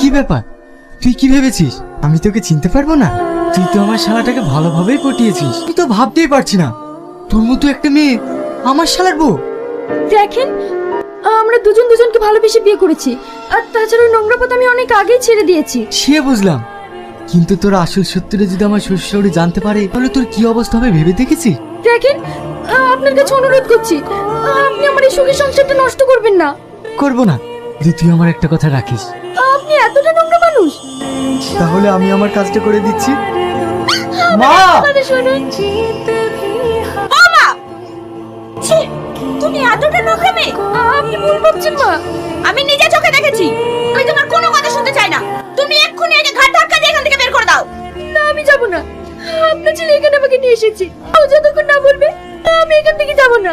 কি ব্যাপার? তুই কি ভেবেছিস? আমি তোকে চিনতে পারব না? তুই তো আমার শালাটাকে ভালোভাবেই পটিয়েছিস। তুই তো ভাবতেই পারছি না। তোর মতো একটা মেয়ে আমার শালার বউ। দেখেন আমরা দুজন দুজনকে ভালোবেসে বিয়ে করেছি। আর তাছাড়া ওই নোংরা পথ আমি অনেক আগেই ছেড়ে দিয়েছি। সে বুঝলাম। কিন্তু তোর আসল সত্যিটা যদি আমার শ্বশুর শাশুড়ি জানতে পারে তাহলে তোর কি অবস্থা হবে ভেবে দেখেছিস? দেখেন আপনার কাছে অনুরোধ করছি আপনি আমার এই সুখের সংসারটা নষ্ট করবেন না। করব না। যদি তুই আমার একটা কথা রাখিস। আপনি এতটা নোংরা মানুষ। তাহলে আমি আমার কাজটা করে দিচ্ছি। মা! আরে শুনুন। ছি তুমি এতটা নোংরা মেয়ে। আপনি ভুল ভাবছেন মা। আমি নিজে চোখে দেখেছি। আমি তোমার কোনো কথা শুনতে চাই না। তুমি এক্ষুনি একে ঘাট ধাক্কা দিয়ে এখান থেকে বের করে দাও। না আমি যাব না। আপনার ছেলে এখানে আমাকে নিয়ে এসেছে। ও যতক্ষণ না বলবে আমি এখান থেকে যাব না।